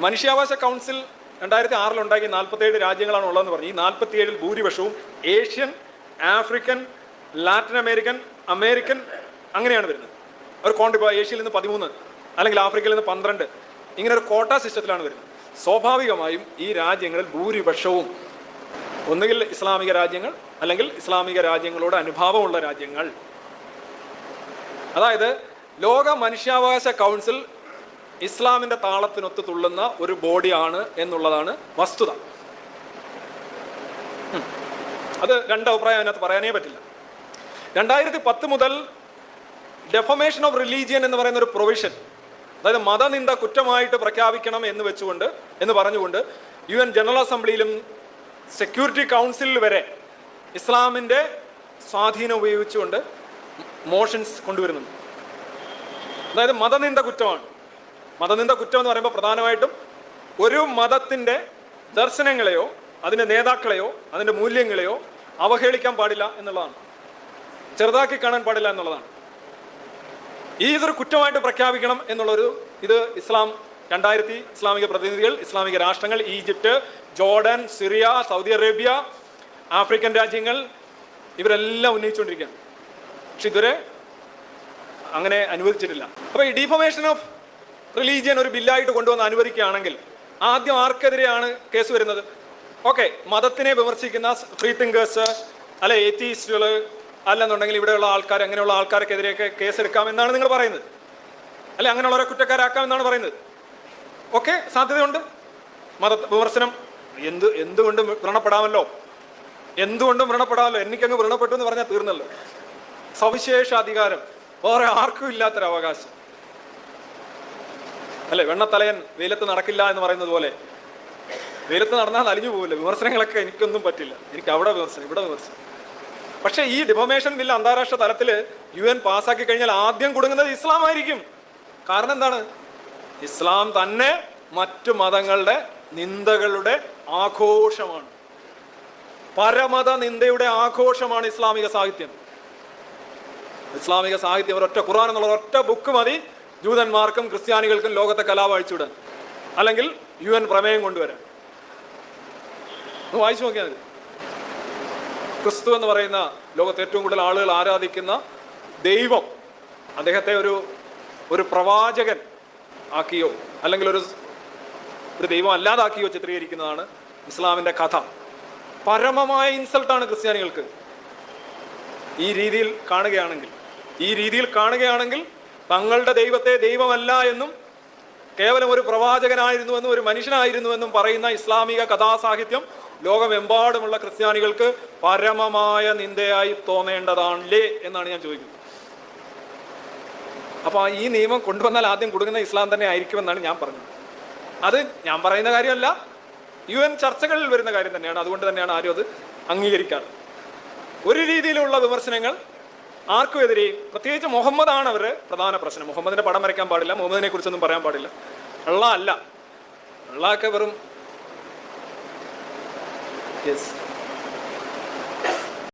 മനുഷ്യാവകാശ കൗൺസിൽ രണ്ടായിരത്തി ആറിലുണ്ടാക്കി നാൽപ്പത്തേഴ് രാജ്യങ്ങളാണ് ഉള്ളതെന്ന് പറഞ്ഞു. ഈ നാൽപ്പത്തിയേഴിൽ ഭൂരിപക്ഷവും Asian African Latin American American അങ്ങനെയാണ് വരുന്നത്. ഒരു കോണ്ട് ഏഷ്യയിൽ നിന്ന് പതിമൂന്ന് അല്ലെങ്കിൽ ആഫ്രിക്കയിൽ നിന്ന് പന്ത്രണ്ട് ഇങ്ങനെ ഒരു കോട്ട സിസ്റ്റത്തിലാണ് വരുന്നത്. സ്വാഭാവികമായും ഈ രാജ്യങ്ങളിൽ ഭൂരിപക്ഷവും ഒന്നുകിൽ ഇസ്ലാമിക രാജ്യങ്ങൾ അല്ലെങ്കിൽ ഇസ്ലാമിക രാജ്യങ്ങളോട് അനുഭാവമുള്ള രാജ്യങ്ങൾ. അതായത് ലോക മനുഷ്യാവകാശ കൗൺസിൽ ഇസ്ലാമിന്റെ താളത്തിനൊത്ത് തുള്ളുന്ന ഒരു ബോഡിയാണ് എന്നുള്ളതാണ് വസ്തുത. അത് രണ്ട് അഭിപ്രായം അതിനകത്ത് പറയാനേ പറ്റില്ല. രണ്ടായിരത്തി പത്ത് മുതൽ ഡെഫമേഷൻ ഓഫ് റിലീജിയൻ എന്ന് പറയുന്ന ഒരു പ്രൊവിഷൻ അതായത് മതനിന്ദ കുറ്റമായിട്ട് പ്രഖ്യാപിക്കണം എന്ന് വെച്ചുകൊണ്ട് എന്ന് പറഞ്ഞുകൊണ്ട് യു എൻ ജനറൽ അസംബ്ലിയിലും സെക്യൂരിറ്റി കൗൺസിലിൽ വരെ ഇസ്ലാമിന്റെ സ്വാധീനം ഉപയോഗിച്ചുകൊണ്ട് മോഷൻസ് കൊണ്ടുവരുന്നുണ്ട്. അതായത് മതനിന്ദ കുറ്റമാണ്. മതനിന്ദ കുറ്റം എന്ന് പറയുമ്പോൾ പ്രധാനമായിട്ടും ഒരു മതത്തിന്റെ ദർശനങ്ങളെയോ അതിന്റെ നേതാക്കളെയോ അതിന്റെ മൂല്യങ്ങളെയോ അവഹേളിക്കാൻ പാടില്ല എന്നുള്ളതാണ്. ചെറുതാക്കി കാണാൻ പാടില്ല എന്നുള്ളതാണ്. ഈ ഇതൊരു കുറ്റമായിട്ട് പ്രഖ്യാപിക്കണം എന്നുള്ളൊരു ഇത് ഇസ്ലാം രണ്ടായിരത്തി ഇസ്ലാമിക പ്രതിനിധികൾ ഇസ്ലാമിക രാഷ്ട്രങ്ങൾ Egypt Jordan Syria Saudi Arabia African രാജ്യങ്ങൾ ഇവരെല്ലാം ഉന്നയിച്ചുകൊണ്ടിരിക്കുകയാണ്. പക്ഷെ ഇതുവരെ അങ്ങനെ അനുവദിച്ചിട്ടില്ല. അപ്പോൾ ഈ ഡിഫോമേഷൻ ഓഫ് റിലീജിയൻ ഒരു ബില്ലായിട്ട് കൊണ്ടുവന്ന് അനുവദിക്കുകയാണെങ്കിൽ ആദ്യം ആർക്കെതിരെയാണ് കേസ് വരുന്നത്? ഓക്കെ മതത്തിനെ വിമർശിക്കുന്ന ഫ്രീ തിങ്കേഴ്സ് അല്ലെ ഏത്തീസ്റ്റുകൾ അല്ലെന്നുണ്ടെങ്കിൽ ഇവിടെയുള്ള ആൾക്കാർ അങ്ങനെയുള്ള ആൾക്കാർക്കെതിരെയൊക്കെ കേസ് എടുക്കാമെന്നാണ് നിങ്ങൾ പറയുന്നത്. അല്ലെ അങ്ങനെയുള്ളവരെ കുറ്റക്കാരാക്കാമെന്നാണ് പറയുന്നത്. ഓക്കെ സാധ്യതയുണ്ട്? മത വിമർശനം എന്ത് എന്തുകൊണ്ടും വ്രണപ്പെടാമല്ലോ. എന്തുകൊണ്ടും വ്രണപ്പെടാമല്ലോ. എനിക്കങ്ങ് വ്രണപ്പെട്ടു എന്ന് പറഞ്ഞാൽ തീർന്നല്ലോ. സവിശേഷ അധികാരം വേറെ ആർക്കും ഇല്ലാത്തൊരു അവകാശം അല്ലെ വെണ്ണത്തലയൻ വെയിലത്ത് നടക്കില്ല എന്ന് പറയുന്നത് പോലെ. വെയിലത്ത് നടന്നാൽ അലിഞ്ഞു പോകില്ല വിമർശനങ്ങളൊക്കെ എനിക്കൊന്നും പറ്റില്ല. എനിക്ക് അവിടെ വിമർശനം ഇവിടെ വിമർശനം. പക്ഷേ ഈ ഡിഫോമേഷൻ ബില്ല് അന്താരാഷ്ട്ര തലത്തിൽ യു എൻ പാസ്സാക്കി കഴിഞ്ഞാൽ ആദ്യം കൊടുക്കുന്നത് ഇസ്ലാം ആയിരിക്കും. കാരണം എന്താണ്? ഇസ്ലാം തന്നെ മറ്റു മതങ്ങളുടെ നിന്ദകളുടെ ആഘോഷമാണ്. പരമത നിന്ദയുടെ ആഘോഷമാണ് ഇസ്ലാമിക സാഹിത്യം. ഇസ്ലാമിക സാഹിത്യം ഒരൊറ്റ ഖുർആൻ എന്നുള്ള ഒറ്റ ബുക്ക് മതി. ജൂതന്മാർക്കും ക്രിസ്ത്യാനികൾക്കും ലോകത്തെ കലാപ അഴിച്ചുവിടാൻ അല്ലെങ്കിൽ യു എൻ പ്രമേയം കൊണ്ടുവരാൻ. വായിച്ചു നോക്കിയാൽ മതി. ക്രിസ്തു എന്ന് പറയുന്ന ലോകത്തെ ഏറ്റവും കൂടുതൽ ആളുകൾ ആരാധിക്കുന്ന ദൈവം അദ്ദേഹത്തെ ഒരു ഒരു പ്രവാചകൻ ആക്കിയോ അല്ലെങ്കിൽ ഒരു ഒരു ദൈവം അല്ലാതാക്കിയോ ചിത്രീകരിക്കുന്നതാണ് ഇസ്ലാമിന്റെ കഥ. പരമമായ ഇൻസൾട്ടാണ് ക്രിസ്ത്യാനികൾക്ക്. ഈ രീതിയിൽ കാണുകയാണെങ്കിൽ ഈ രീതിയിൽ കാണുകയാണെങ്കിൽ തങ്ങളുടെ ദൈവത്തെ ദൈവമല്ല എന്നും കേവലം ഒരു പ്രവാചകനായിരുന്നുവെന്നും ഒരു മനുഷ്യനായിരുന്നുവെന്നും പറയുന്ന ഇസ്ലാമിക കഥാസാഹിത്യം ലോകമെമ്പാടുമുള്ള ക്രിസ്ത്യാനികൾക്ക് പരമമായ നിന്ദയായി തോന്നേണ്ടതാണല്ലേ എന്നാണ് ഞാൻ ചോദിക്കുന്നത്. അപ്പോൾ ഈ നിയമം കൊണ്ടുവന്നാൽ ആദ്യം കൊടുക്കുന്ന ഇസ്ലാം തന്നെ ആയിരിക്കുമെന്നാണ് ഞാൻ പറഞ്ഞത്. അത് ഞാൻ പറയുന്ന കാര്യമല്ല യു എൻ ചർച്ചകളിൽ വരുന്ന കാര്യം തന്നെയാണ്. അതുകൊണ്ട് തന്നെയാണ് ആരും അത് അംഗീകരിക്കാറ് ഒരു രീതിയിലുള്ള വിമർശനങ്ങൾ ആർക്കും എതിരെയും പ്രത്യേകിച്ച് മുഹമ്മദാണ് അവർ പ്രധാന പ്രശ്നം. മുഹമ്മദിന്റെ പടം വരയ്ക്കാൻ പാടില്ല മുഹമ്മദിനെ കുറിച്ചൊന്നും പറയാൻ പാടില്ല. അള്ള അല്ല അള്ളാഹൊക്കെ വെറും യെസ്